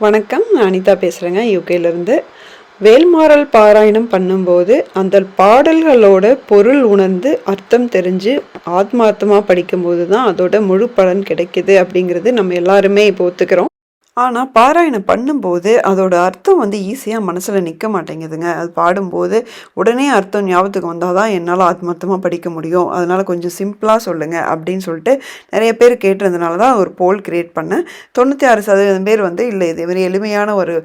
வணக்கம் நான் அனிதா பேசுகிறேங்க யூகேலேருந்து வேல்மாறல் பாராயணம் பண்ணும்போது அந்த பாடல்களோட பொருள் உணர்ந்து அர்த்தம் தெரிஞ்சு ஆத்மார்த்தமாக படிக்கும்போது தான் அதோட முழு பலன் கிடைக்குது அப்படிங்கிறது நம்ம எல்லாருமே இப்போ ஒத்துக்கிறோம். ஆனால் பாராயணம் பண்ணும்போது அதோட அர்த்தம் வந்து ஈஸியாக மனசில் நிற்க மாட்டேங்குதுங்க. அது பாடும்போது உடனே அர்த்தம் ஞாபகத்துக்கு வந்தால் தான் என்னால் ஆத்மார்த்தமாக படிக்க முடியும். அதனால் கொஞ்சம் சிம்பிளாக சொல்லுங்கள் அப்படின்னு சொல்லிட்டு நிறைய பேர் கேட்டிருந்தனால தான் ஒரு போல் கிரியேட் பண்ணேன். தொண்ணூற்றி ஆறு சதவீதம் பேர் வந்து இல்லை இதே மாதிரி எளிமையான ஒரு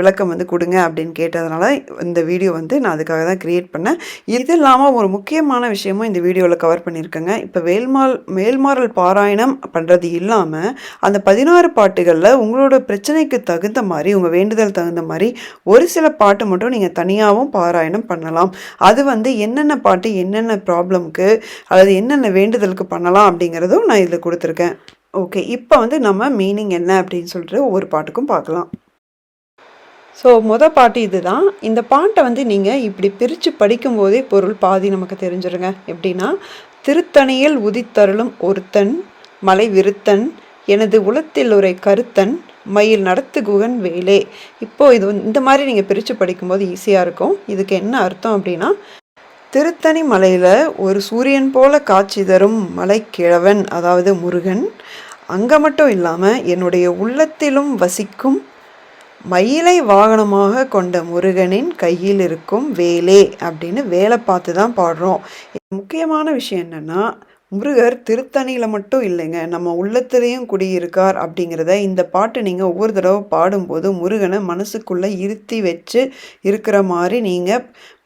விளக்கம் வந்து கொடுங்க அப்படின்னு கேட்டதுனால இந்த வீடியோ வந்து நான் அதுக்காக தான் கிரியேட் பண்ணேன். இது இல்லாமல் ஒரு முக்கியமான விஷயமும் இந்த வீடியோவில் கவர் பண்ணியிருக்கேங்க. இப்போ வேல்மால் மேல்மாறல் பாராயணம் பண்ணுறது இல்லாமல் அந்த பதினாறு பாட்டுகளில் உங்களோட பிரச்சனைக்கு தகுந்த மாதிரி உங்கள் வேண்டுதல் தகுந்த மாதிரி ஒரு சில பாட்டு மட்டும் நீங்கள் தனியாகவும் பாராயணம் பண்ணலாம். அது வந்து என்னென்ன பாட்டு என்னென்ன ப்ராப்ளம்க்கு அல்லது என்னென்ன வேண்டுதலுக்கு பண்ணலாம் அப்படிங்கிறதும் நான் இதில் கொடுத்துருக்கேன். ஓகே இப்போ வந்து நம்ம மீனிங் என்ன அப்படின்னு சொல்லிட்டு ஒவ்வொரு பாட்டுக்கும் பார்க்கலாம். ஸோ மொதல் பாட்டு இதுதான். இந்த பாட்டை வந்து நீங்கள் இப்படி பிரித்து படிக்கும்போதே பொருள் பாதி நமக்கு தெரிஞ்சிருங்க. எப்படின்னா திருத்தணியில் உதித்தருளும் ஒருத்தன் மலை விருத்தன் எனது உளத்தில் உரை கருத்தன் மயில் நடத்து குகன் வேலே. இப்போ இது வந்து- இந்த மாதிரி நீங்கள் பிரித்து படிக்கும்போது ஈஸியாக இருக்கும். இதுக்கு என்ன அர்த்தம் அப்படின்னா திருத்தணி மலையில் ஒரு சூரியன் போல காட்சி தரும் மலைக்கிழவன் அதாவது முருகன். அங்கே மட்டும் இல்லாமல் என்னுடைய உள்ளத்திலும் வசிக்கும் மயிலை வாகனமாக கொண்ட முருகனின் கையில் இருக்கும் வேலே அப்படின்னு வேலை பார்த்து தான் பாடுறோம். முக்கியமான விஷயம் என்னன்னா முருகர் திருத்தணியில் மட்டும் இல்லைங்க. நம்ம உள்ளத்திலையும் குடியிருக்கார் அப்படிங்கிறத இந்த பாட்டு நீங்கள் ஒவ்வொரு தடவை பாடும்போது முருகனை மனசுக்குள்ளே இருத்தி வச்சு இருக்கிற மாதிரி நீங்கள்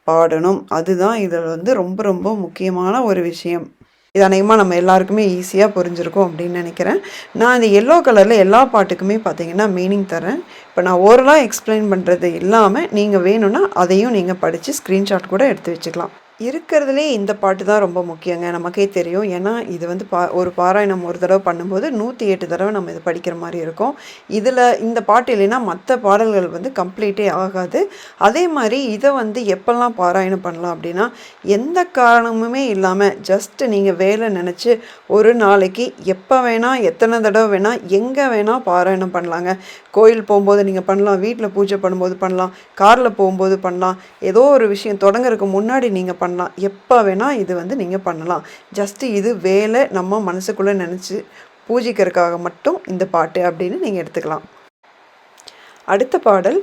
பாடணும். அதுதான் இதில் வந்து ரொம்ப ரொம்ப முக்கியமான ஒரு விஷயம். இது அநேகமாக நம்ம எல்லாருக்குமே ஈஸியாக புரிஞ்சிருக்கும் அப்படின்னு நினைக்கிறேன். நான் இந்த எல்லோ கலரில் எல்லா பாட்டுக்குமே பார்த்தீங்கன்னா மீனிங் தரேன். இப்போ நான் ஓரலாக எக்ஸ்பிளைன் பண்ணுறது இல்லாமல் நீங்கள் வேணும்னா அதையும் நீங்கள் படித்து ஸ்க்ரீன்ஷாட் கூட எடுத்து வச்சுக்கலாம். இருக்கிறதுலே இந்த பாட்டு தான் ரொம்ப முக்கியங்க நமக்கே தெரியும். ஏன்னா இது வந்து பா ஒரு பாராயணம் ஒரு தடவை பண்ணும்போது நூற்றி எட்டு தடவை நம்ம இது படிக்கிற மாதிரி இருக்கும். இதில் இந்த பாட்டு இல்லைன்னா மற்ற பாடல்கள் வந்து கம்ப்ளீட்டே ஆகாது. அதே மாதிரி இதை வந்து எப்பெல்லாம் பாராயணம் பண்ணலாம் அப்படின்னா எந்த காரணமுமே இல்லாமல் ஜஸ்ட் நீங்கள் வேலை நினச்சி ஒரு நாளைக்கு எப்போ வேணால் எத்தனை தடவை வேணால் எங்கே வேணால் பாராயணம் பண்ணலாங்க. கோயில் போகும்போது நீங்கள் பண்ணலாம் வீட்டில் பூஜை பண்ணும்போது பண்ணலாம் காரில் போகும்போது பண்ணலாம். ஏதோ ஒரு விஷயம் தொடங்குறதுக்கு முன்னாடி நீங்கள் பண்ணலாம். பண்ணலாம். எப்போ வேணால் இது வந்து நீங்கள் பண்ணலாம். ஜஸ்ட்டு இது வேலை நம்ம மனசுக்குள்ளே நினச்சி பூஜிக்கிறதுக்காக மட்டும் இந்த பாட்டு அப்படின்னு நீங்கள் எடுத்துக்கலாம். அடுத்த பாடல்.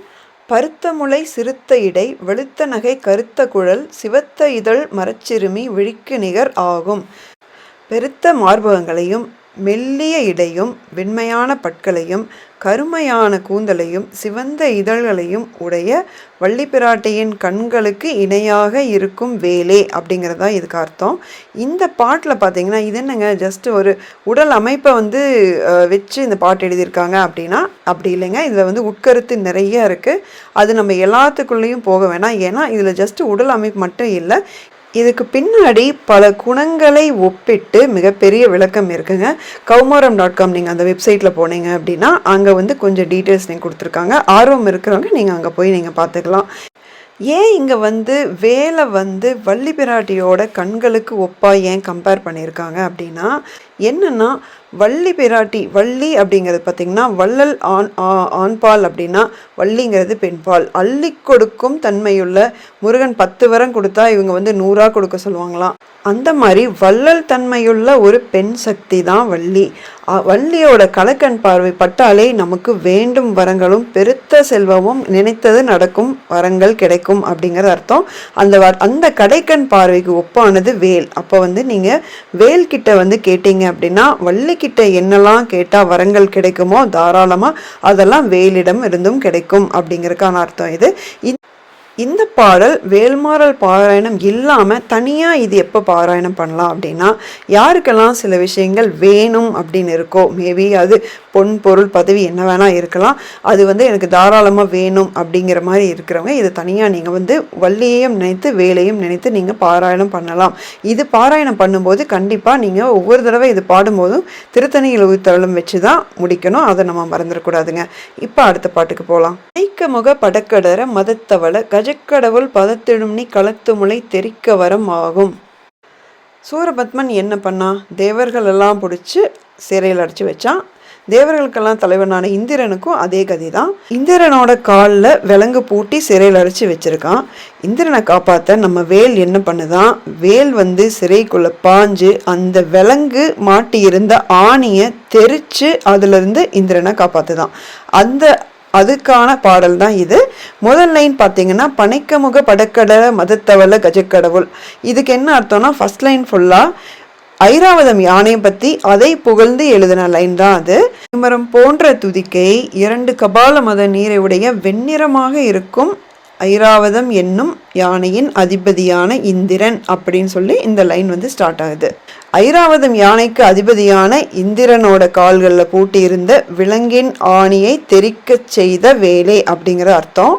பருத்த முளை சிறுத்த இடை வெளுத்த நகை கருத்த குழல் சிவத்த இதழ் மரச்சிறுமி விழிக்கு நிகர் ஆகும். பெருத்த மார்பகங்களையும் மெல்லிய இடையும் வெண்மையான பற்களையும் கருமையான கூந்தலையும் சிவந்த இதழ்களையும் உடைய வள்ளிப்பிராட்டியின் கண்களுக்கு இணையாக இருக்கும் வேலே அப்படிங்கிறது தான் இதுக்கு அர்த்தம். இந்த பாட்டில் பார்த்தீங்கன்னா இது என்னங்க? ஜஸ்ட் ஒரு உடல் அமைப்பை வந்து வச்சு இந்த பாட்டு எழுதியிருக்காங்க அப்படின்னா அப்படி இல்லைங்க. இதில் வந்து உட்கருத்து நிறைய இருக்குது அது நம்ம எல்லாத்துக்குள்ளேயும் போக வேணாம். ஏன்னா இதில் ஜஸ்ட் உடல் அமைப்பு மட்டும் இல்லை இதுக்கு பின்னாடி பல குணங்களை ஒப்பிட்டு மிகப்பெரிய விளக்கம் இருக்குங்க. கௌமாரம் டாட் காம் நீங்கள் அந்த வெப்சைட்டில் போனீங்க அப்படின்னா அங்கே வந்து கொஞ்சம் டீட்டெயில்ஸ் நீங்கள் கொடுத்துருக்காங்க. ஆர்வம் இருக்கிறவங்க நீங்கள் அங்கே போய் நீங்கள் பார்த்துக்கலாம். ஏன் இங்கே வந்து வேலை வந்து வள்ளி பிராட்டியோட கண்களுக்கு ஒப்பா ஏன் கம்பேர் பண்ணியிருக்காங்க அப்படின்னா என்னென்னா வள்ளி பிராட்டி வள்ளி அப்படிங்கிறது பார்த்திங்கன்னா வள்ளல் ஆண் ஆ- ஆண்பால் அப்படின்னா வள்ளிங்கிறது பெண்பால். அள்ளி கொடுக்கும் தன்மையுள்ள முருகன் பத்து வரம் கொடுத்தா இவங்க வந்து நூறாக கொடுக்க சொல்லுவாங்களாம். அந்த மாதிரி வள்ளல் தன்மையுள்ள ஒரு பெண் சக்தி தான் வள்ளி. வள்ளியோட கலக்கண் பார்வை பட்டாலே நமக்கு வேண்டும் வரங்களும் பெருத்த செல்வமும் நினைத்தது நடக்கும் வரங்கள் கிடைக்கும் அப்படிங்கிறது அர்த்தம். அந்த வ- அந்த கடைக்கண் பார்வைக்கு ஒப்பானது வேல். அப்போ வந்து நீங்கள் வேல் கிட்ட வந்து கேட்டீங்க அப்படின்னா வள்ளி கிட்ட என்னெல்லாம் கேட்டால் வரங்கள் கிடைக்குமோ தாராளமாக அதெல்லாம் வேலிடம் இருந்தும் கிடைக்கும் அப்படிங்கிறதுக்கான அர்த்தம் இது. இந்த- பாடல் வேல்மாறல் பாராயணம் இல்லாமல் தனியாக இது எப்போ பாராயணம் பண்ணலாம் அப்படின்னா யாருக்கெல்லாம் சில விஷயங்கள் வேணும் அப்படின்னு இருக்கோ மேபி அது பொன் பொருள் பதவி என்ன வேணால் இருக்கலாம். அது வந்து எனக்கு தாராளமாக வேணும் அப்படிங்கிற மாதிரி இருக்கிறவங்க இதை தனியாக நீங்கள் வந்து வள்ளியையும் நினைத்து வேலையும் நினைத்து நீங்கள் பாராயணம் பண்ணலாம். இது பாராயணம் பண்ணும்போது கண்டிப்பாக நீங்கள் ஒவ்வொரு தடவை இது பாடும்போதும் திருத்தணியில் உயிர்த்தருளும் வச்சு தான் முடிக்கணும். அதை நம்ம மறந்துடக்கூடாதுங்க. இப்போ அடுத்த பாட்டுக்கு போகலாம் ஐக்கமுக படக்கடர மதத்தவள கஜ பதத்திடும் பதத்திடும்னி களத்து முளை தெரிக்க வரம் ஆகும். சூரபத்மன் என்ன பண்ணா? தேவர்கள் எல்லாம் பிடிச்சி சிறையில் அடைச்சி வச்சான். தேவர்களுக்கெல்லாம் தலைவனான இந்திரனுக்கும் அதே கதி தான் இந்திரனோட காலில் விலங்கு பூட்டி சிறையில் அடைச்சி வச்சிருக்கான். இந்திரனை காப்பாற்ற நம்ம வேல் என்ன பண்ணுதான்? வேல் வந்து சிறைக்குள்ளே பாஞ்சு அந்த விலங்கு மாட்டி இருந்த ஆணியை தெரித்து அதுலேருந்து இந்திரனை காப்பாற்றுதான் அந்த அதுக்கான பாடல் தான் இது. முதல் லைன் பார்த்தீங்கன்னா பனைக்கமுக படக்கடல மதத்தவள கஜக்கடவுள். இதுக்கு என்ன அர்த்தம்னா ஃபர்ஸ்ட் லைன் ஃபுல்லாக ஐராவதம் யானையை பற்றி அதை புகழ்ந்து எழுதின லைன் தான் அது. மரம் போன்ற துதிக்கை இரண்டு கபால மத நீரை உடைய வெண்ணிறமாக இருக்கும் ஐராவதம் என்னும் யானையின் அதிபதியான இந்திரன் அப்படின்னு சொல்லி இந்த லைன் வந்து ஸ்டார்ட் ஆகுது. ஐராவதம் யானைக்கு அதிபதியான இந்திரனோட கால்களில் பூட்டியிருந்த விலங்கின் ஆணியை தெரிக்கச் செய்த வேலை அப்படிங்கிற அர்த்தம்.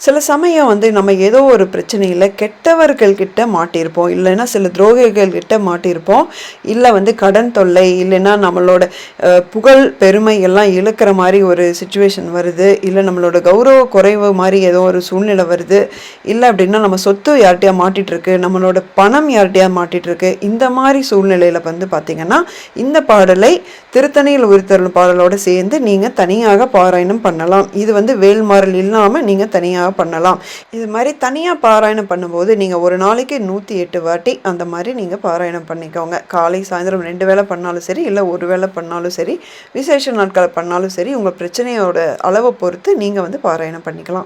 சில சமயம் வந்து நம்ம ஏதோ ஒரு பிரச்சனையில் கெட்டவர்கள்கிட்ட மாட்டியிருப்போம். இல்லைன்னா சில துரோகிகள் கிட்ட மாட்டியிருப்போம். இல்லை வந்து கடன் தொல்லை இல்லைன்னா நம்மளோட புகழ் பெருமை எல்லாம் இழுக்கிற மாதிரி ஒரு சுச்சுவேஷன் வருது. இல்லை நம்மளோட கௌரவ குறைவு மாதிரி ஏதோ ஒரு சூழ்நிலை வருது. இல்லை அப்படின்னா நம்ம சொத்து யார்கிட்டயா மாட்டிகிட்ருக்கு நம்மளோட பணம் யார்கிட்டயா மாட்டிகிட்ருக்கு இந்த மாதிரி சூழ்நிலையில் வந்து பார்த்திங்கன்னா இந்த பாடலை திருத்தணியில் உயிர்த்தருள் பாடலோடு சேர்ந்து நீங்கள் தனியாக பாராயணம் பண்ணலாம். இது வந்து வேல்மாறல் இல்லாமல் நீங்கள் தனியாக பண்ணலாம். இது மாதிரி தனியாக பாராயணம் பண்ணும்போது நீங்கள் ஒரு நாளைக்கு நூற்றி எட்டு வாட்டி அந்த மாதிரி நீங்கள் பாராயணம் பண்ணிக்கோங்க. காலை சாயந்தரம் ரெண்டு வேளை பண்ணாலும் சரி இல்லை ஒரு வேளை பண்ணாலும் சரி விசேஷ நாட்களை பண்ணாலும் சரி உங்கள் பிரச்சனையோட அளவை பொறுத்து நீங்கள் வந்து பாராயணம் பண்ணிக்கலாம்.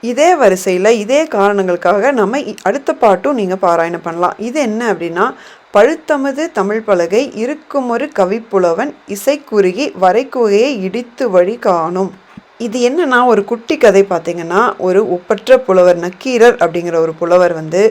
இதே வரிசையில் இதே காரணங்களுக்காக நம்ம இ- அடுத்த பாட்டும் நீங்கள் பாராயணம் பண்ணலாம். இது என்ன அப்படின்னா பழுத்தமது தமிழ் பலகை இருக்குமொரு கவிப்புலவன் இசைக்குறுகி வரைக்குகையை இடித்து வழி காணும். இது என்னன்னா ஒரு குட்டி கதை பார்த்தீங்கன்னா ஒரு ஒப்பற்ற புலவர் நக்கீரர் அப்படிங்கிற ஒரு புலவர் வந்து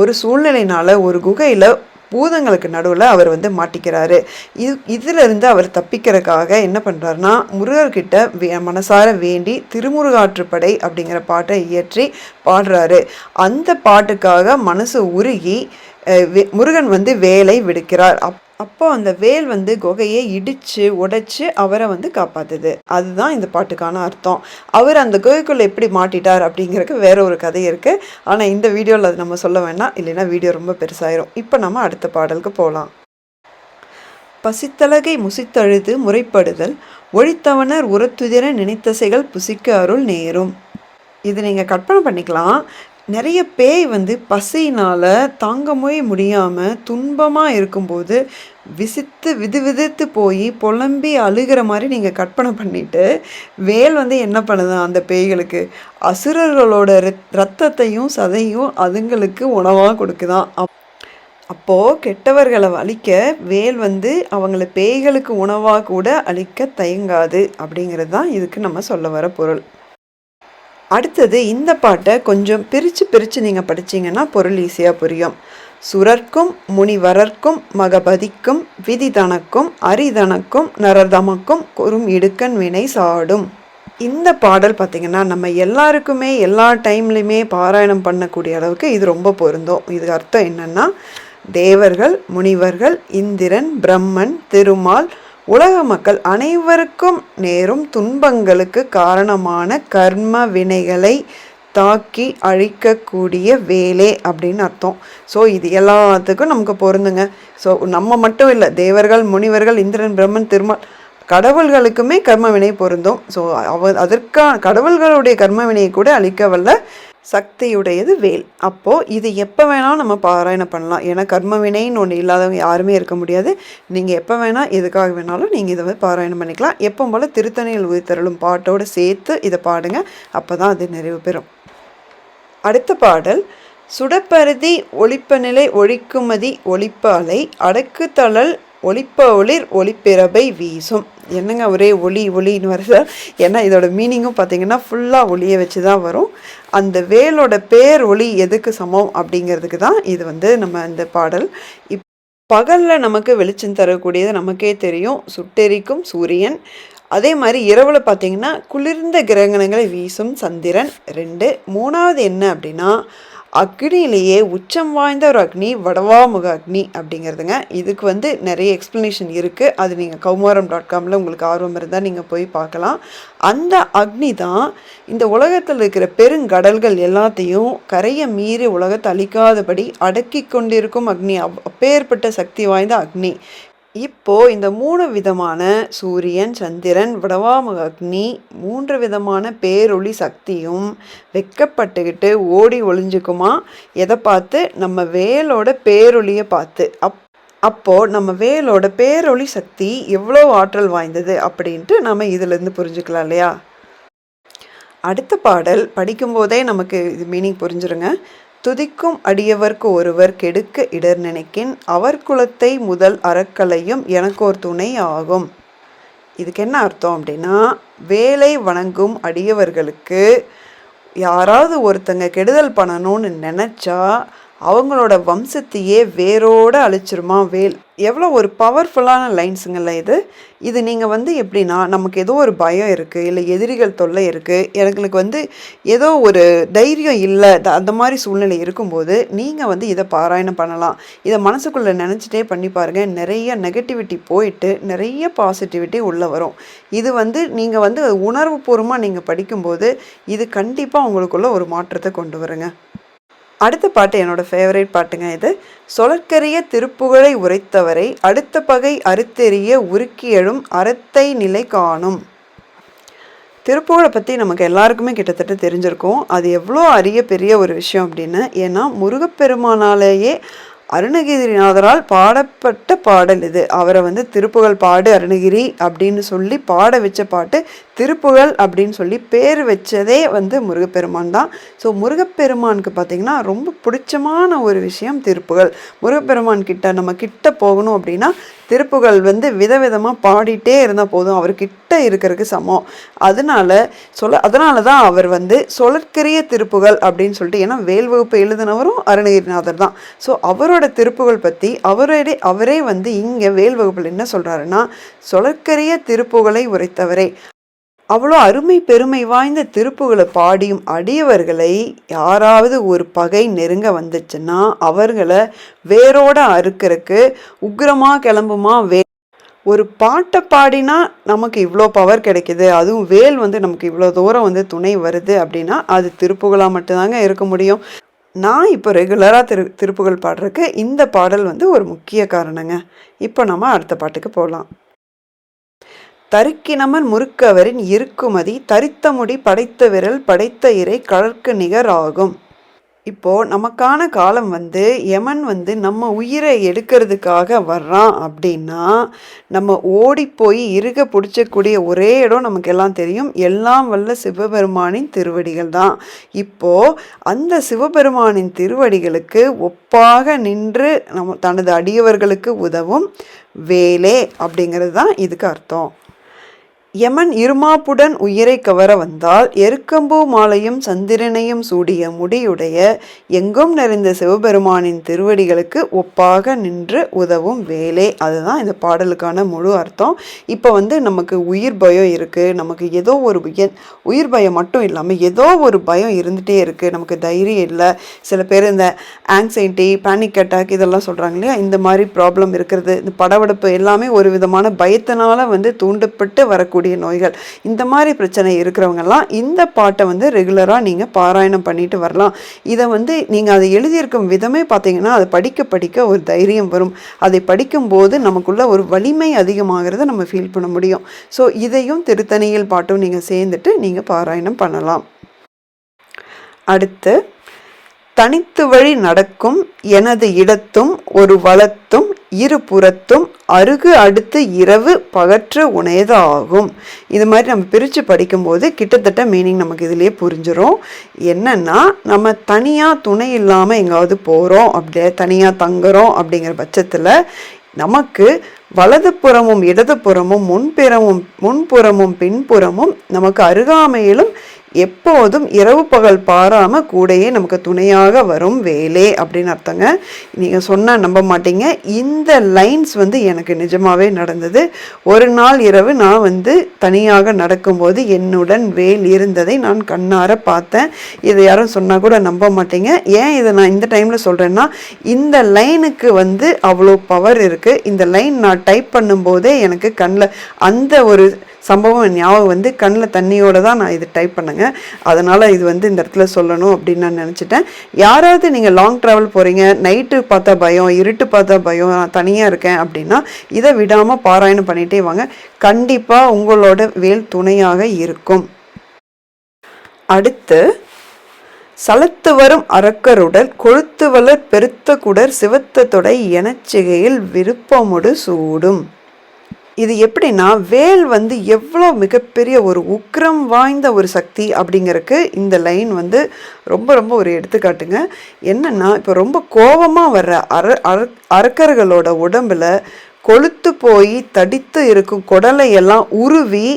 ஒரு சூழ்நிலையினால் ஒரு குகையில் பூதங்களுக்கு நடுவில் அவர் வந்து மாட்டிக்கிறாரு. இது இதிலிருந்து அவர் தப்பிக்கிறதுக்காக என்ன பண்ணுறாருனா முருகர்கிட்ட வே மனசார வேண்டி திருமுருகாற்றுப்படை அப்படிங்கிற பாட்டை இயற்றி பாடுறாரு. அந்த பாட்டுக்காக மனசு உருகி முருகன் வந்து வேலை விடுக்கிறார். அப் அப்போ அந்த வேல் வந்து குகையை இடிச்சு உடைச்சு அவரை வந்து காப்பாத்துது. அதுதான் இந்த பாட்டுக்கான அர்த்தம். அவர் அந்த குகைக்குள்ள எப்படி மாட்டிட்டார் அப்படிங்கிறதுக்கு வேற ஒரு கதை இருக்கு. ஆனா இந்த வீடியோவில் அது நம்ம சொல்ல வேண்டாம் இல்லைன்னா வீடியோ ரொம்ப பெருசாயிரும். இப்போ நம்ம அடுத்த பாடலுக்கு போகலாம் பசித்தலகை முசித்தழுது முறைப்படுதல் ஒழித்தவனர் உரத்துதிர நினைத்தசைகள் புசிக்க அருள் நேரும். இது நீங்கள் கற்பனை பண்ணிக்கலாம். நிறைய பேய் வந்து பசியினால் தாங்கவே முடியாமல் துன்பமாக இருக்கும்போது விசித்து விது விதித்து போய் புலம்பி அழுகிற மாதிரி நீங்கள் கற்பனை பண்ணிவிட்டு வேல் வந்து என்ன பண்ணுது அந்த பேய்களுக்கு? அசுரர்களோட ரத்- ரத்தத்தையும் சதையும் அதுங்களுக்கு உணவாக கொடுக்குதான் அப் அப்போது கெட்டவர்களை அழிக்க வேல் வந்து அவங்கள பேய்களுக்கு உணவாக கூட அழிக்க தயங்காது அப்படிங்கிறது தான் இதுக்கு நம்ம சொல்ல வர பொருள். அடுத்தது இந்த பாட்டை கொஞ்சம் பிரித்து பிரித்து நீங்கள் படிச்சீங்கன்னா பொருள் ஈஸியாக புரியும். சுரர்க்கும் முனிவரர்க்கும் மகபதிக்கும் விதிதனக்கும் அரிதனக்கும் நரதமக்கும் குறும் இடுக்கன் வினை சாடும். இந்த பாடல் பார்த்திங்கன்னா நம்ம எல்லாருக்குமே எல்லா டைம்லையுமே பாராயணம் பண்ணக்கூடிய அளவுக்கு இது ரொம்ப பொருந்தும். இது அர்த்தம் என்னன்னா தேவர்கள் முனிவர்கள் இந்திரன் பிரம்மன் திருமால் உலக மக்கள் அனைவருக்கும் நேரும் துன்பங்களுக்கு காரணமான கர்ம வினைகளை தாக்கி அழிக்கக்கூடிய வேலை அப்படின்னு அர்த்தம். ஸோ இது எல்லாத்துக்கும் நமக்கு பொருந்துங்க. ஸோ நம்ம மட்டும் இல்லை தேவர்கள் முனிவர்கள் இந்திரன் பிரம்மன் திருமால் கடவுள்களுக்குமே கர்ம வினை பொருந்தும். ஸோ அவ அதற்கான கடவுள்களுடைய கர்ம வினையை கூட அழிக்க வல்ல சக்தியுடையது வேல். அப்போது இது எப்போ வேணாலும் நம்ம பாராயணம் பண்ணலாம். ஏன்னா கர்ம வினைன்னு ஒன்று இல்லாதவங்க யாருமே இருக்க முடியாது. நீங்கள் எப்போ வேணால் எதுக்காக வேணாலும் நீங்கள் இதை வந்து பாராயணம் பண்ணிக்கலாம். எப்போ போல் திருத்தணியில் உயிர்த்தருளும் பாட்டோடு சேர்த்து இதை பாடுங்க. அப்போ தான் அது நிறைவு பெறும். அடுத்த பாடல் சுடப்பருதி ஒளிப்பநிலை ஒழிக்குமதி ஒளிப்ப அலை அடக்குதழல் ஒளிப்ப ஒளிர் ஒளிப்பிறபை வீசும். என்னங்க ஒரே ஒளி ஒளின்னு வருது? ஏன்னா இதோட மீனிங்கும் பார்த்தீங்கன்னா ஃபுல்லாக ஒளியை வச்சு தான் வரும். அந்த வேலோட பேர் ஒளி எதுக்கு சமம் அப்படிங்கிறதுக்கு தான் இது வந்து நம்ம இந்த பாடல். இப் பகலில் நமக்கு வெளிச்சம் தரக்கூடியது நமக்கே தெரியும். சுட்டெரிக்கும் சூரியன். அதே மாதிரி இரவில் பார்த்தீங்கன்னா குளிர்ந்த கிரகணங்களை வீசும் சந்திரன். ரெண்டு மூணாவது என்ன அப்படின்னா அக்னியிலேயே உச்சம் வாய்ந்த ஒரு அக்னி வடவாமுக அக்னி அப்படிங்கிறதுங்க. இதுக்கு வந்து நிறைய எக்ஸ்ப்ளனேஷன் இருக்குது அது நீங்கள் கௌமாரம் டாட் காமில் உங்களுக்கு ஆர்வம் இருந்தால் நீங்கள் போய் பார்க்கலாம். அந்த அக்னி தான் இந்த உலகத்தில் இருக்கிற பெருங்கடல்கள் எல்லாத்தையும் கரையை மீறி உலகத்தை அழிக்காதபடி அடக்கி கொண்டிருக்கும் அக்னி. அப்பேற்பட்ட சக்தி வாய்ந்த அக்னி. இப்போது இந்த மூணு விதமான சூரியன் சந்திரன் வடவாமுக அக்னி மூன்று விதமான பேரொளி சக்தியும் வெக்கப்பட்டுக்கிட்டு ஓடி ஒளிஞ்சுக்குமா? எதை பார்த்து? நம்ம வேலோட பேரொளியை பார்த்து. அப் அப்போது நம்ம வேலோட பேரொளி சக்தி எவ்வளோ ஆற்றல் வாய்ந்தது அப்படின்ட்டு நம்ம இதிலேருந்து புரிஞ்சுக்கலாம் இல்லையா? அடுத்த பாடல் படிக்கும்போதே நமக்கு இது மீனிங் புரிஞ்சிருங்க. துதிக்கும் அடியவர்க்கு ஒருவர் கெடுக்க இடர் நினைக்கின் அவர் குலத்தை முதல் அறக்கலையும் எனக்கோர் துணை ஆகும். இதுக்கு என்ன அர்த்தம் அப்படின்னா வேலை வணங்கும் அடியவர்களுக்கு யாராவது ஒருத்தங்க கெடுதல் பண்ணணும்னு நினச்சா அவங்களோட வம்சத்தையே வேரோடு அழிச்சிருமா வேல்? எவ்வளோ ஒரு பவர்ஃபுல்லான லைன்ஸுங்கள்ல இது. இது நீங்கள் வந்து எப்படின்னா நமக்கு ஏதோ ஒரு பயம் இருக்குது இல்லை எதிரிகள் தொல்லை இருக்குது எங்களுக்கு வந்து ஏதோ ஒரு தைரியம் இல்லை த- அந்த மாதிரி சூழ்நிலை இருக்கும்போது நீங்கள் வந்து இதை பாராயணம் பண்ணலாம். இதை மனசுக்குள்ளே நினச்சிட்டே பண்ணி பாருங்கள் நிறைய நெகட்டிவிட்டி போயிட்டு நிறைய பாசிட்டிவிட்டி உள்ளே வரும். இது வந்து நீங்கள் வந்து உணர்வுபூர்வமாக நீங்கள் படிக்கும்போது இது கண்டிப்பாக உங்களுக்குள்ள ஒரு மாற்றத்தை கொண்டு வருங்க. அடுத்த பாட்டு என்னோட ஃபேவரட் பாட்டுங்க இது. சொலற்கரிய திருப்புகழை உரைத்தவரை அடுத்த பகை அறுத்தெறிய உருக்கியழும் அறத்தை நிலை காணும். திருப்புகழை பற்றி நமக்கு எல்லாருக்குமே கிட்டத்தட்ட தெரிஞ்சிருக்கும். அது எவ்வளோ அரிய பெரிய ஒரு விஷயம் அப்படின்னு. ஏன்னா முருகப்பெருமானாலேயே அருணகிரிநாதரால் பாடப்பட்ட பாடல் இது. அவரை வந்து திருப்புகழ் பாடு அருணகிரி அப்படின்னு சொல்லி பாட வச்ச பாட்டு திருப்புகழ் அப்படின்னு சொல்லி பேர் வச்சதே வந்து முருகப்பெருமான் தான். ஸோ முருகப்பெருமானுக்கு பார்த்திங்கன்னா ரொம்ப பிடிச்சமான ஒரு விஷயம் திருப்புகழ். முருகப்பெருமான் கிட்ட நம்ம கிட்ட போகணும் அப்படின்னா திருப்புகழ் வந்து விதவிதமாக பாடிட்டே இருந்தால் போதும். அவர் கிட்ட இருக்கிறதுக்கு சமம். அதனால சொல்ல அதனால தான் அவர் வந்து சொலற்கரிய திருப்புகழ் அப்படின்னு சொல்லிட்டு ஏன்னா வேல் வகுப்பு எழுதினவரும் அருணகிரிநாதர் தான். ஸோ அவரோட திருப்புகழ் பற்றி அவரே அவரே வந்து இங்கே வேல் வகுப்பில் என்ன சொல்கிறாருன்னா சொலற்கரிய திருப்புகழை உரைத்தவரே. அவ்வளோ அருமை பெருமை வாய்ந்த திருப்புகளை பாடியும் அடியவர்களை யாராவது ஒரு பகை நெருங்க வந்துச்சுன்னா அவர்களை வேரோட அறுக்கிறக்கு உக்கிரமாக கிளம்புமா வே ஒரு பாட்டை பாடினா நமக்கு இவ்வளோ பவர் கிடைக்குது அதுவும் வேல் வந்து நமக்கு இவ்வளோ தூரம் வந்து துணை வருது அப்படின்னா அது திருப்புகளாக மட்டும்தாங்க இருக்க முடியும். நான் இப்போ ரெகுலராக திரு திருப்புகள் பாடுறதுக்கு இந்த பாடல் வந்து ஒரு முக்கிய காரணங்க. இப்போ நம்ம அடுத்த பாட்டுக்கு போகலாம். தருக்கினமன் முறுக்கவரின் இருக்குமதி தரித்த முடி படைத்த விரல் படைத்த இறை கடற்கு நிகர் ஆகும். இப்போ நமக்கான காலம் வந்து யமன் வந்து நம்ம உயிரை எடுக்கிறதுக்காக வர்றான் அப்படின்னா நம்ம ஓடி போய் இருக பிடிச்சக்கூடிய ஒரே இடம் நமக்கு எல்லாம் தெரியும். எல்லாம் வல்ல சிவபெருமானின் திருவடிகள் தான். இப்போது அந்த சிவபெருமானின் திருவடிகளுக்கு ஒப்பாக நின்று நம்ம தனது அடியவர்களுக்கு உதவும் வேலே அப்படிங்கிறது தான் இதுக்கு அர்த்தம். யமன் இருமாப்புடன் உயிரை கவர வந்தால் எருக்கம்பூ மாலையும் சந்திரனையும் சூடிய முடியுடைய எங்கும் நிறைந்த சிவபெருமானின் திருவடிகளுக்கு ஒப்பாக நின்று உதவும் வேலை. அதுதான் இந்த பாடலுக்கான முழு அர்த்தம். இப்போ வந்து நமக்கு உயிர் பயம் இருக்குது நமக்கு ஏதோ ஒரு உய- உயிர் பயம் மட்டும் இல்லாமல் ஏதோ ஒரு பயம் இருந்துகிட்டே இருக்குது நமக்கு தைரியம் இல்லை. சில பேர் இந்த ஆங்ஸைட்டி பேனிக் அட்டாக் இதெல்லாம் சொல்கிறாங்க இல்லையா? இந்த மாதிரி ப்ராப்ளம் இருக்கிறது இந்த படவடுப்பு எல்லாமே ஒரு விதமான பயத்தினால வந்து தூண்டப்பட்டு வரக்கூடிய நோய்கள். இந்த மாதிரி பிரச்சனை இருக்கிறவங்கெல்லாம் இந்த பாட்டை வந்து ரெகுலராக நீங்கள் பாராயணம் பண்ணிட்டு வரலாம். இதை வந்து நீங்கள் அதை எழுதியிருக்கும் விதமே பார்த்தீங்கன்னா அதை படிக்க படிக்க ஒரு தைரியம் வரும். அதை படிக்கும்போது நமக்குள்ள ஒரு வலிமை அதிகமாகிறத நம்ம ஃபீல் பண்ண முடியும். ஸோ இதையும் திருத்தணியில் பாட்டும் நீங்கள் சேர்ந்துட்டு நீங்கள் பாராயணம் பண்ணலாம். அடுத்து தனித்து வழி நடக்கும் எனது இடத்தும் ஒரு வளத்தும் இரு புறத்தும் அருகு அடுத்து இரவு பகற்ற உணையதாகும் இது மாதிரி நம்ம பிரித்து படிக்கும்போது கிட்டத்தட்ட மீனிங் நமக்கு இதுலேயே புரிஞ்சிடும் என்னன்னா நம்ம தனியாக துணை இல்லாமல் எங்காவது போகிறோம் அப்படியே தனியாக தங்குறோம் அப்படிங்கிற பட்சத்தில் நமக்கு வலதுபுறமும் இடதுபுறமும் முன்புறமும் முன்புறமும் பின்புறமும் நமக்கு அருகாமையிலும் எப்போதும் இரவு பகல் பாராமல் கூடயே நமக்கு துணையாக வரும் வேலே அப்படின்னு அர்த்தங்க. நீங்கள் சொன்னால் நம்ப மாட்டீங்க. இந்த லைன்ஸ் வந்து எனக்கு நிஜமாகவே நடந்தது. ஒரு நாள் இரவு நான் வந்து தனியாக நடக்கும்போது என்னுடன் வேல் இருந்ததை நான் கண்ணார பார்த்தேன். இதை யாரும் சொன்னால் கூட நம்ப மாட்டீங்க. ஏன் இதை நான் இந்த டைமில் சொல்கிறேன்னா இந்த லைனுக்கு வந்து அவ்வளோ பவர் இருக்குது இந்த லைன் நான் டைப் பண்ணும்போதே எனக்கு கண்ணில் அந்த ஒரு சம்பவம் ஞாபகம் வந்து கண்ணில் தண்ணியோட தான் நான் இது டைப் பண்ணுங்க. அதனால் இது வந்து இந்த இடத்துல சொல்லணும் அப்படின்னு நான் நினச்சிட்டேன். யாராவது நீங்கள் லாங் ட்ராவல் போகிறீங்க நைட்டு பார்த்தா பயம் இருட்டு பார்த்தா பயம் நான் தனியாக இருக்கேன் அப்படின்னா இதை விடாமல் பாராயணம் பண்ணிகிட்டே வாங்க. கண்டிப்பாக உங்களோட வேல் துணையாக இருக்கும். அடுத்து சலத்து வரும் அரக்கருடல் கொழுத்து வளர் பெருத்த குடர் சிவத்த தொடை எனச்சிகையில் விருப்பமுடு சூடும். இது எப்படின்னா வேல் வந்து எவ்வளோ மிகப்பெரிய ஒரு உக்ரம் வாய்ந்த ஒரு சக்தி அப்படிங்கிறதுக்கு இந்த லைன் வந்து ரொம்ப ரொம்ப ஒரு எடுத்துக்காட்டுங்க. என்னென்னா இப்போ ரொம்ப கோபமாக வர்ற அர அர அரக்கர்களோட உடம்புல கொளுத்து போய் தடித்து இருக்கும் குடலை எல்லாம் உருவி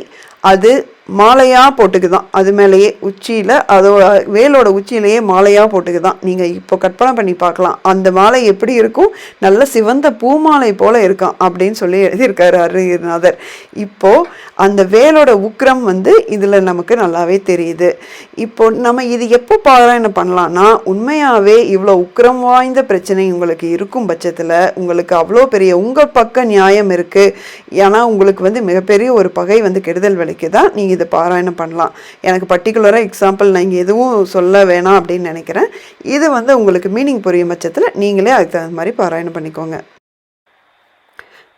அது மாலையாக போட்டுக்குதான். அது மேலேயே உச்சியில் அதோ வேலோட உச்சியிலேயே மாலையாக போட்டுக்குதான். நீங்கள் இப்போ கற்பனை பண்ணி பார்க்கலாம். அந்த மாலை எப்படி இருக்கும்? நல்ல சிவந்த பூமாலை போல் இருக்கும் அப்படின்னு சொல்லி எழுதியிருக்காரு அருநாதர் இப்போது அந்த வேலோட உக்ரம் வந்து இதில் நமக்கு நல்லாவே தெரியுது. இப்போ நம்ம இது எப்போ பாராயணம் பண்ணலாம்னா உண்மையாகவே இவ்வளோ உக்ரம் வாய்ந்த பிரச்சனை உங்களுக்கு இருக்கும் பட்சத்தில் உங்களுக்கு அவ்வளோ பெரிய உங்கள் பக்க நியாயம் இருக்குது ஏன்னா உங்களுக்கு வந்து மிகப்பெரிய ஒரு பகை வந்து கெடுதல் விலைக்கு தான் நீங்கள் இதை பாராயணம் பண்ணலாம். எனக்கு பர்டிகுலராக எக்ஸாம்பிள் நான் இங்கே எதுவும் சொல்ல வேணாம் அப்படின்னு நினைக்கிறேன். இது வந்து உங்களுக்கு மீனிங் புரியும் பட்சத்தில் நீங்களே அதுக்கு தகுந்த மாதிரி பாராயணம் பண்ணிக்கோங்க.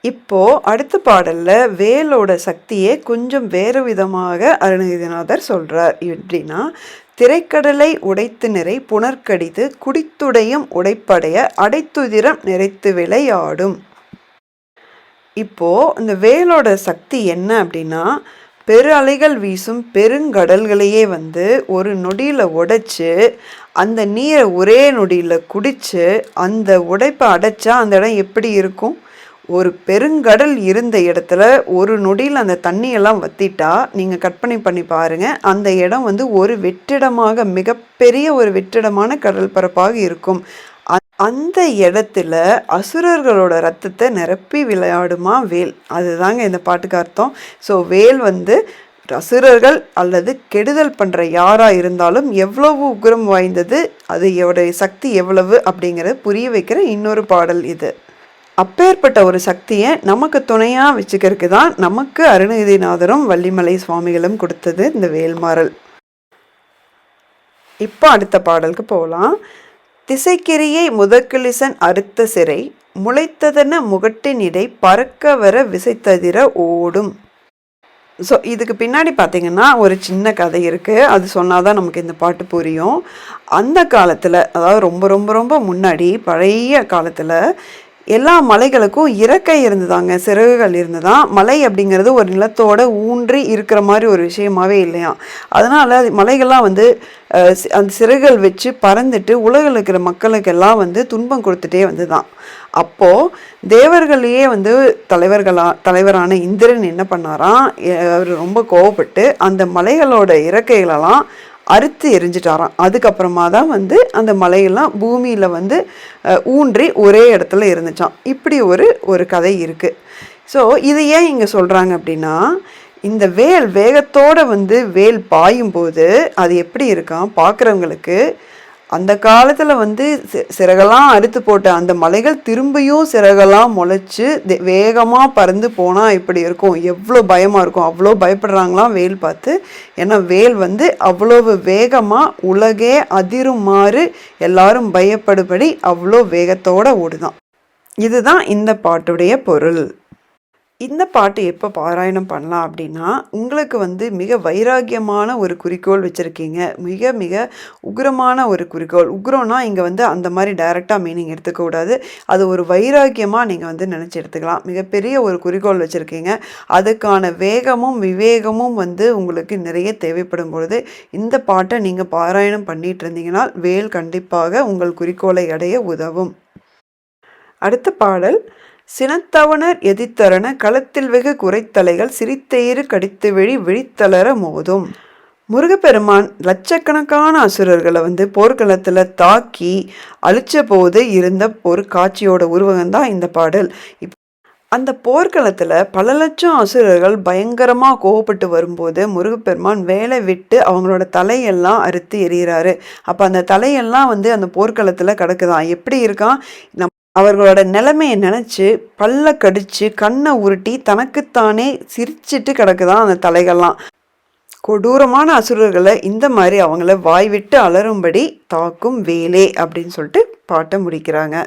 இப்போ அடுத்த பாடலில் வேலோட சக்தியே கொஞ்சம் வேறு விதமாக அருணகிரிநாதர் சொல்கிறார் எப்படின்னா திரைக்கடலை உடைத்து நிறை புனர்கடித்து குடித்துடையும் உடைப்படைய அடைத்துதிரம் நிறைத்து விளையாடும். இப்போது இந்த வேலோட சக்தி என்ன அப்படின்னா பெரு அலைகள் வீசும் பெருங்கடல்களையே வந்து ஒரு நொடியில் உடைச்சு அந்த நீரை ஒரே நொடியில் குடித்து அந்த உடைப்பை அடைச்சா அந்த இடம் எப்படி இருக்கும்? ஒரு பெருங்கடல் இருந்த இடத்துல ஒரு நொடியில் அந்த தண்ணியெல்லாம் வத்திட்டா நீங்கள் கற்பனை பண்ணி பாருங்கள் அந்த இடம் வந்து ஒரு வெற்றிடமாக மிகப்பெரிய ஒரு வெற்றிடமான கடல் பரப்பாக இருக்கும். அந்த இடத்துல அசுரர்களோட ரத்தத்தை நிரப்பி விளையாடுமா வேல்? அதுதாங்க இந்த பாட்டுக்கு அர்த்தம். ஸோ வேல் வந்து அசுரர்கள் அல்லது கெடுதல் பண்ணுற யாராக இருந்தாலும் எவ்வளவு உக்ரம் வாய்ந்தது அது எவ்வளவு சக்தி எவ்வளவு அப்படிங்கிறத புரிய வைக்கிற இன்னொரு பாடல் இது. அப்பேற்பட்ட ஒரு சக்தியை நமக்கு துணையாக வச்சுக்கிறதுக்கு தான் நமக்கு அருணகிரிநாதரும் வள்ளிமலை சுவாமிகளும் கொடுத்தது இந்த வேல்மாறல். இப்போ அடுத்த பாடலுக்கு போகலாம். திசைக்கிரியை முதற்கிளிசன் அறுத்த சிறை முளைத்ததென முகட்டினிடை பறக்க வர விசைத்ததிர ஓடும். ஸோ இதுக்கு பின்னாடி பார்த்தீங்கன்னா ஒரு சின்ன கதை இருக்குது அது சொன்னால் தான் நமக்கு இந்த பாட்டு புரியும். அந்த காலத்தில் அதாவது ரொம்ப ரொம்ப ரொம்ப முன்னாடி பழைய காலத்தில் எல்லா மலைகளுக்கும் இறக்கை இருந்ததாங்க சிறகுகள் இருந்ததான். மலை அப்படிங்கிறது ஒரு நிலத்தோட ஊன்றி இருக்கிற மாதிரி ஒரு விஷயமாவே இல்லையா? அதனால் மலைகள்லாம் வந்து அந்த சிறகுகள் வச்சு பறந்துட்டு உலகில் இருக்கிற மக்களுக்கெல்லாம் வந்து துன்பம் கொடுத்துட்டே வந்து தான் அப்போது தேவர்களையே வந்து தலைவர்களா தலைவரான இந்திரன் என்ன பண்ணாராம்? அவர் ரொம்ப கோவப்பட்டு அந்த மலைகளோட இறக்கைகளெல்லாம் அறுத்து எரிஞ்சிட்டாராம். அதுக்கப்புறமா தான் வந்து அந்த மலையெல்லாம் பூமியில் வந்து ஊன்றி ஒரே இடத்துல இருந்துச்சான் இப்படி ஒரு ஒரு கதை இருக்குது ஸோ இது ஏன் இங்கே சொல்கிறாங்க அப்படின்னா இந்த வேல் வேகத்தோடு வந்து வேல் பாயும் போது அது எப்படி இருக்கான் பார்க்குறவங்களுக்கு அந்த காலத்தில் வந்து சிறகெல்லாம் அறுத்து போட்ட அந்த மலைகள் திரும்பியும் சிறகெல்லாம் முளைச்சி வேகமாக பறந்து போனால் இப்படி இருக்கும். எவ்வளோ பயமாக இருக்கும். அவ்வளோ பயப்படுறாங்களாம் வேல் பார்த்து. ஏன்னா வேல் வந்து அவ்வளவு வேகமாக உலகே அதிருமாறு எல்லாரும் பயப்படுபடி அவ்வளோ வேகத்தோடு ஓடுதான். இதுதான் இந்த பாட்டுடைய பொருள். இந்த பாட்டு எப்போ பாராயணம் பண்ணலாம் அப்படின்னா உங்களுக்கு வந்து மிக வைராக்கியமான ஒரு குறிக்கோள் வச்சுருக்கீங்க. மிக மிக உக்ரமான ஒரு குறிக்கோள். உக்ரம்னா இங்கே வந்து அந்த மாதிரி டைரெக்டாக மீனிங் எடுத்துக்கக்கூடாது. அது ஒரு வைராக்கியமாக நீங்கள் வந்து நினச்சி எடுத்துக்கலாம். மிகப்பெரிய ஒரு குறிக்கோள் வச்சுருக்கீங்க. அதுக்கான வேகமும் விவேகமும் வந்து உங்களுக்கு நிறைய தேவைப்படும் பொழுது இந்த பாட்டை நீங்கள் பாராயணம் பண்ணிகிட்டு இருந்தீங்கன்னா வேல் கண்டிப்பாக உங்கள் குறிக்கோளை அடைய உதவும். அடுத்த பாடல் சினத்தவனர் எதித்தரன களத்தில் வெகு குறைத்தலைகள் சிரித்தயிறு கடித்து விழி விழித்தளர மோதும். முருகப்பெருமான் லட்சக்கணக்கான அசுரர்களை வந்து போர்க்களத்தில் தாக்கி அழிச்ச போது இருந்த ஒரு காட்சியோட உருவகம் தான் இந்த பாடல். இப் அந்த போர்க்களத்தில் பல லட்சம் அசுரர்கள் பயங்கரமாக கோவப்பட்டு வரும்போது முருகப்பெருமான் வேலை விட்டு அவங்களோட தலையெல்லாம் அறுத்து எறிகிறாரு. அப்போ அந்த தலையெல்லாம் வந்து அந்த போர்க்களத்தில் கிடக்குதான். எப்படி இருக்கான்? நம் அவர்களோட நிலைமையை நினச்சி பல்ல கடிச்சு கண்ணை உருட்டி தனக்குத்தானே சிரிச்சிட்டு கிடக்குதான் அந்த தலைகள்லாம். கொடூரமான அசுரர்களை இந்த மாதிரி அவங்கள வாய் விட்டு அலறும்படி தாக்கும் வேலே அப்படின்னு சொல்லிட்டு பாட்டை முடிக்கிறாங்க.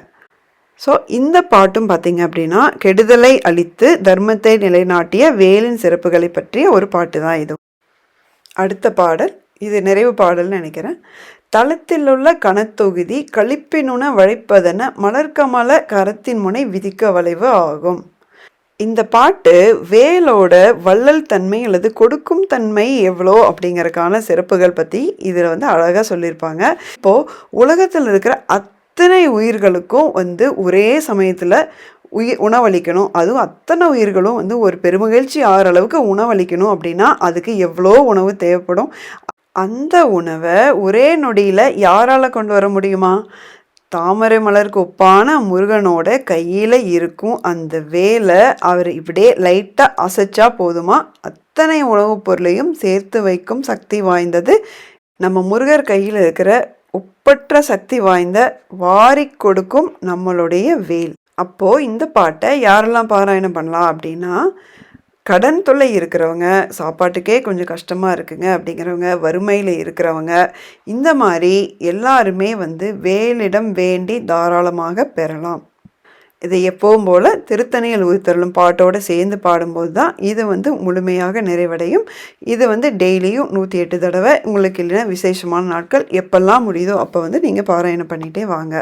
ஸோ இந்த பாட்டும் பார்த்தீங்க அப்படின்னா கெடுதலை அழித்து தர்மத்தை நிலைநாட்டிய வேலின் சிறப்புகளை பற்றிய ஒரு பாட்டு தான் இது. அடுத்த பாடல் இது நிறைவு பாடல்னு நினைக்கிறேன். தளத்திலுள்ள கணத்தொகுதி கழிப்பினுண வழைப்பதென மலர்கமல கரத்தின் முனை விதிக்க வளைவு ஆகும். இந்த பாட்டு வேலோட வள்ளல் தன்மை அல்லது கொடுக்கும் தன்மை எவ்வளோ அப்படிங்கிறதுக்கான சிறப்புகள் பற்றி இதில் வந்து அழகாக சொல்லியிருப்பாங்க. இப்போது உலகத்தில் இருக்கிற அத்தனை உயிர்களுக்கும் வந்து ஒரே சமயத்தில் உயிர் உணவளிக்கணும். அதுவும் அத்தனை உயிர்களும் வந்து ஒரு பெருமகிழ்ச்சி ஆகிற அளவுக்கு உணவளிக்கணும் அப்படின்னா அதுக்கு எவ்வளோ உணவு தேவைப்படும்? அந்த உணவை ஒரே நொடியில் யாரால் கொண்டு வர முடியுமா? தாமரை மலருக்கு ஒப்பான முருகனோட கையில் இருக்கும் அந்த வேலை அவர் இப்படியே லைட்டாக அசைச்சா போதுமா? அத்தனை உணவுப் பொருளையும் சேர்த்து வைக்கும் சக்தி வாய்ந்தது நம்ம முருகர் கையில் இருக்கிற ஒப்பற்ற சக்தி வாய்ந்த வாரி கொடுக்கும் நம்மளுடைய வேல். அப்போது இந்த பாட்டை யாரெல்லாம் பாராயணம் பண்ணலாம் அப்படின்னா கடன் தொல்லை இருக்கிறவங்க சாப்பாட்டுக்கே கொஞ்சம் கஷ்டமாக இருக்குங்க அப்படிங்கிறவங்க வறுமையில் இருக்கிறவங்க இந்த மாதிரி எல்லாருமே வந்து வேலிடம் வேண்டி தாராளமாக பெறலாம். இதை எப்பவும் போல் திருத்தணியில் உயிர்த்தரலும் பாட்டோடு சேர்ந்து பாடும்போது தான் இது வந்து முழுமையாக நிறைவடையும். இது வந்து டெய்லியும் நூற்றி எட்டு தடவை. உங்களுக்கு இல்லைன்னா விசேஷமான நாட்கள் எப்பெல்லாம் முடியுதோ அப்போ வந்து நீங்கள் பாராயணம் பண்ணிகிட்டே வாங்க.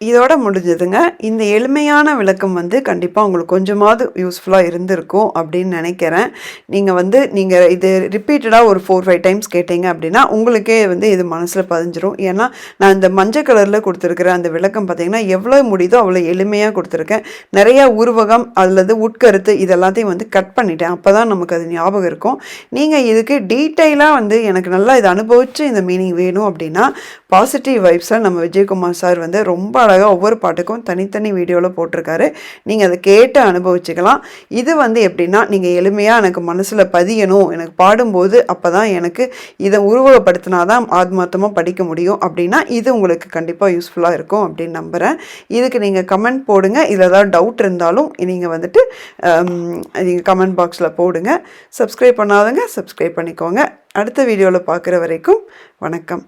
இதோட முடிஞ்சதுங்க. இந்த எளிமையான விளக்கம் வந்து கண்டிப்பாக உங்களுக்கு கொஞ்சமாவது யூஸ்ஃபுல்லாக இருந்திருக்கும் அப்படின்னு நினைக்கிறேன். நீங்கள் வந்து நீங்கள் இது ரிப்பீட்டடாக ஒரு ஃபோர் ஃபைவ் டைம்ஸ் கேட்டீங்க அப்படின்னா உங்களுக்கே வந்து இது மனசில் பதிஞ்சிரும். ஏன்னா நான் இந்த மஞ்சள் கலரில் கொடுத்துருக்குற அந்த விளக்கம் பார்த்தீங்கன்னா எவ்வளோ முடியுதோ அவ்வளோ எளிமையாக கொடுத்துருக்கேன். நிறையா உருவகம் அல்லது உட்கருத்து இதெல்லாத்தையும் வந்து கட் பண்ணிட்டேன். அப்போ தான் நமக்கு அது ஞாபகம் இருக்கும். நீங்கள் இதுக்கு டீட்டெயிலாக வந்து எனக்கு நல்லா இதை அனுபவித்து இந்த மீனிங் வேணும் அப்படின்னா பாசிட்டிவ் வைப்ஸில் நம்ம விஜயகுமார் சார் வந்து ரொம்ப அழகாக ஒவ்வொரு பாட்டுக்கும் தனித்தனி வீடியோவில் போட்டிருக்காரு. நீங்கள் அதை கேட்டு அனுபவிச்சுக்கலாம். இது வந்து எப்படின்னா நீங்கள் எளிமையாக எனக்கு மனசில் பதியணும் எனக்கு பாடும்போது அப்போ தான் எனக்கு இதை உருவகப்படுத்தினா தான் ஆத்மார்த்தமாக படிக்க முடியும் அப்படின்னா இது உங்களுக்கு கண்டிப்பாக யூஸ்ஃபுல்லாக இருக்கும் அப்படின்னு நம்புகிறேன் இதுக்கு நீங்கள் கமெண்ட் போடுங்க. இதில் ஏதாவது டவுட் இருந்தாலும் நீங்கள் வந்துட்டு நீங்கள் கமெண்ட் பாக்ஸில் போடுங்க. சப்ஸ்கிரைப் பண்ணாதங்க சப்ஸ்கிரைப் பண்ணிக்கோங்க. அடுத்த வீடியோவில் பார்க்குற வரைக்கும் வணக்கம்.